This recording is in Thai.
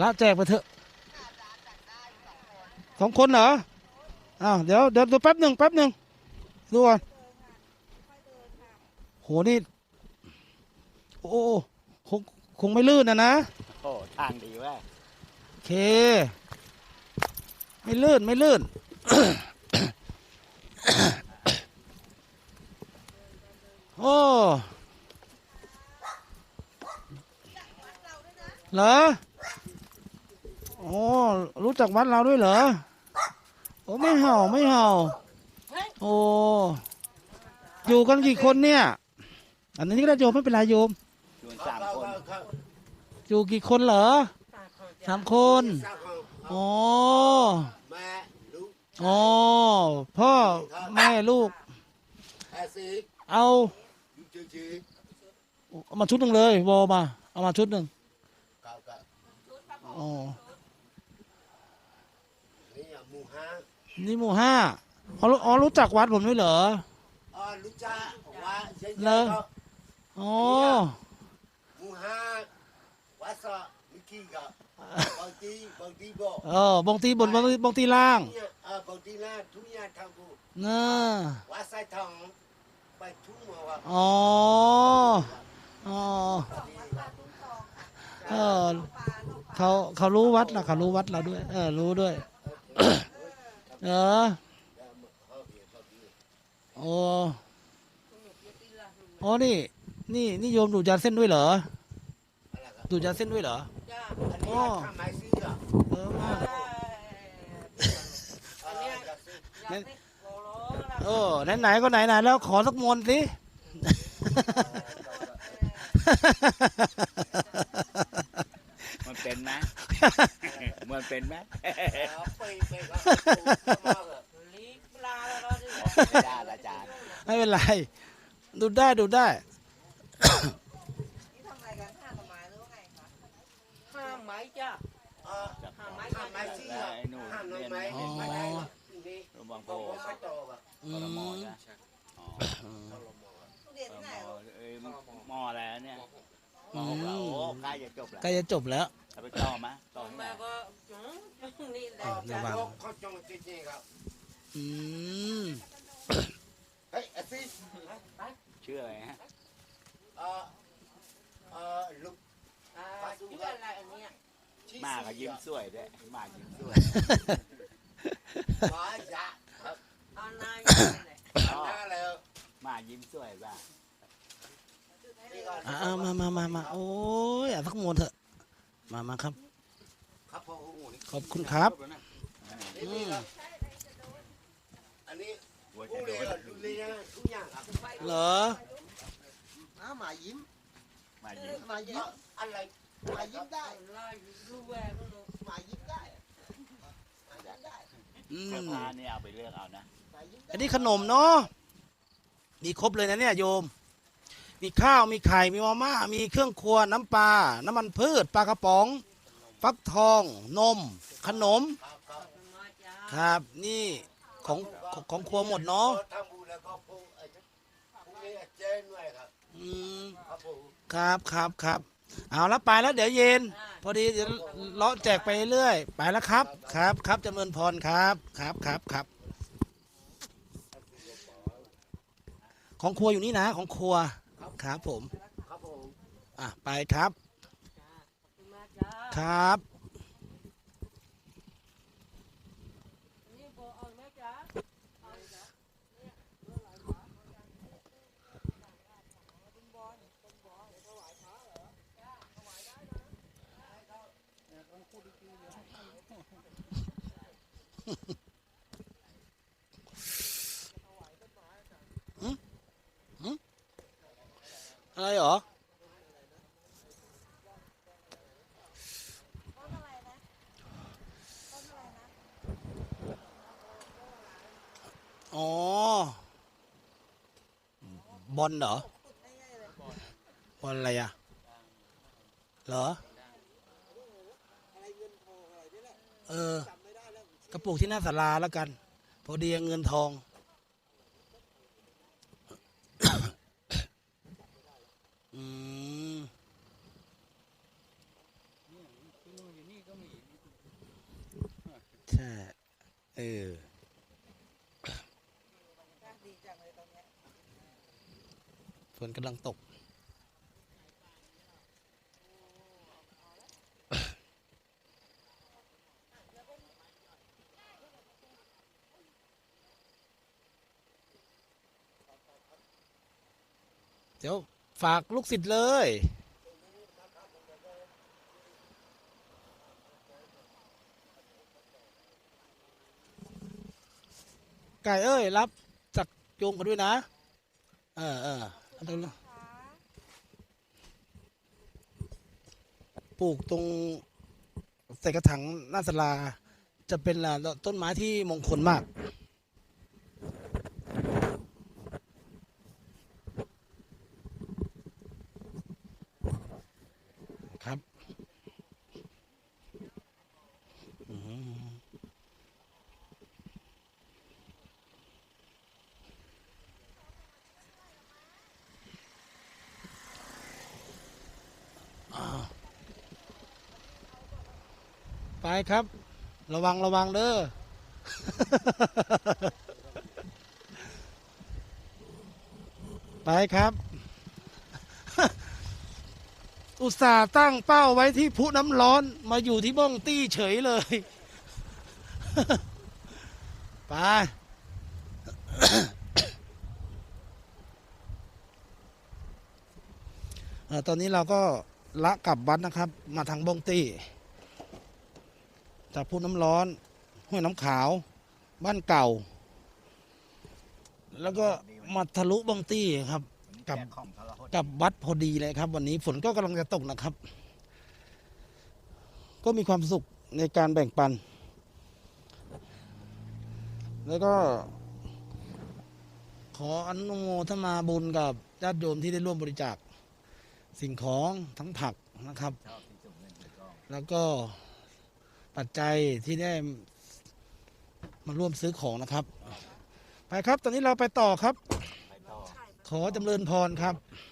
ละแจกไปเถอะสองคนเหรออ้าวเดี๋ยวเดี๋ยวดูแป๊บหนึ่งแป๊บหนึ่งดูก่อนโหนี่ โอ้คงคงไม่ลื่นนะนะโอ้ทางดีเว้ยโอเค ไม่ลื่นไม่ลื่นโอ้เหรอโอ้รู้จักวัดเราด้วยเหรอ โอ้ไม่เห่าไม่เห่า โอ้อยู่กันกี่คนเนี่ย อันนี้ก็ได้โยมไม่เป็นไรโยมชวนสามคน อยู่กี่คนเหรอสามคนอ๋อแม่ลูกอ๋อพ่อแม่ลูก เอาเอามาชุดหนึ่งเลยวอมา เอามาชุดหนึ่งอ๋อ หมูฮะนี่หมู่ห้าอ๋อรู้อ๋อรู้จักวัดผมด้วยเหรอ อ๋อลูกจ้าว่าเจ๊เหรเจ๊อก็อ๋อหมูฮะวัดสะมิกกี้กับบางทีบางทีบอกเออบางทีบนบางทีบางทีล่างเนี่ยเออบางทีนะทุกอย่างทำกูเน่ะวัดสายทองไปทุ่งหัวว่าอ๋ออ๋อเออเขาเขารู้วัดนะเขารู้วัดเราด้วย เออรู้ด้วย เออโอ้โอ้นี่ นี่นี่โยมดูดยาเส้นด้วยเหรอดูดยาเส้นด้วยเหรออันนี้ทำไมซื้ออะเออมากอันนี้จะซื้อเออไหนๆก็ไหนๆแล้วขอสักมวนสิ เป็นไหมมันเป็นไหมเอาไปไปครับมาเถอะไม่ได้ละอาจารย์ไม่เป็นไร ดูได้ดูได้ นี่ทำอะไรกันห้าหน่อไม้หรือว่าไงคะห้ามไหมจ้ะเออห้ามไหมทำไมซื้ออะไอ้หนูห้ามเรียนทำไมอ๋อไม่ได้หรอกนี่โรงพยาบาลโพผมไม่โตอะอืกรมอมใช่ไหมอ๋อทุเรียนกรที่ไหนมลูกเอ้ยหม้ออะไรเนี่ยมอืหกแล้วมโอ้ใกล้จะจบแล้ว ใกล้จะจบแล้ว เอาไปต่อมะต่อที่ไหนแม่ก็อืมนี่แหละระวัง เขาจงจริงๆครับ อืมเฮ้ยไอ้ซีชื่ออะไรฮะเอ่อเอ่อลูกอ่าชื่ออะไรอันเนี้ยที่หมาก็สี่ยิ้มอะสวยด้วยหมายิ้มสวยหมาหยาครับเอานายนี่แหละทำหน้าแล้วหมายิ้มสวยป่ะนี่ก็อ่ามามามามาโอ้ยอะสักมวนเถอะ มามาครับ ครับพ่อโอ้โหนี่ขอบคุณครับ นี่นี่ครับอันนี้หัวผู้จะโดเรียนนดูเรียนทุกอย่างครับเหรออ้าหมายิ้มหมายิ้มหมายิ้มอะไรหมายิ้มได้ไล่ลูกแหวกลูกหมายิ้มได้หมายิ้มได้อืเสื้อมผ้านี่เอาไปเลือกเอานะ หมายิ้มได้ อันนี้ขนมเนาะมีครบเลยนะเนี่ยโยม มีข้าว มีไข่ มีมาม่า มีเครื่องครัว น้ำปลา น้ำมันพืช ปลากระป๋อง ฟักทอง นม ขนม ครับ นี่ของของของครัวหมดเนาะทำบุญแล้วก็พวกไอ้พวกนี้เจนด้วยครับอืมครับผมครับครับครับ เอาละไปแล้วเดี๋ยวเย็น พอดีเดี๋ยวเลาะแจกไปเรื่อย ไปแล้วครับ ครับ ครับจำเริญพรครับ ครับครับครับ ของครัวอยู่นี่นะ ของครัว ครับผม ครับผม อะ ไปครับมาจ้าครับ นี่พอเอาไหมจ้า อะไรเหรอต้นอะไรนะต้นอะไรนะอ๋อบอลเหรอบอลอะไรอะ เหรอ เออกระปุกที่หน้าศาลาแล้วกัน พอดีเงินทอง อืมอยู่นี่ก็ช่เออดีจังเลยตรงเนี้ยฝนกำลังตก เดี๋ยว ฝากลูกศิษย์เลย ไก่เอ้ย รับจากโยงกันด้วยนะ เออเออเอาตรงนั้นคะปลูกตรงใส่กระถางหน้าศาลา จะเป็นอ่าต้นไม้ที่มงคลมาก ครับอืมอ้าว ไปครับ ระวังระวังเด้อไปครับ อุตส่าห์ตั้งเป้าไว้ที่พุน้ำร้อนมาอยู่ที่บ้องตี้เฉยเลย ไปอตอนนี้เราก็ละกลับวัดนะครับ มาทางบ้องตี้ จาพุน้ำร้อนห้วยน้ำขาว บ้านเก่า แล้วก็มาทะลุบ้องตี้ครับ กับกับวัดพอดีเลยครับ วันนี้ฝนก็กำลังจะตกนะครับ ก็มีความสุขในการแบ่งปัน แล้วก็ ขออนุโมทนาบุญกับญาติโยมที่ได้ร่วมบริจาคสิ่งของทั้งผักนะครับ แล้วก็ ปัจจัยที่ได้มาร่วมซื้อของนะครับ ไปครับ ตอนนี้เราไปต่อครับไปต่อขอจำเริญพรครับค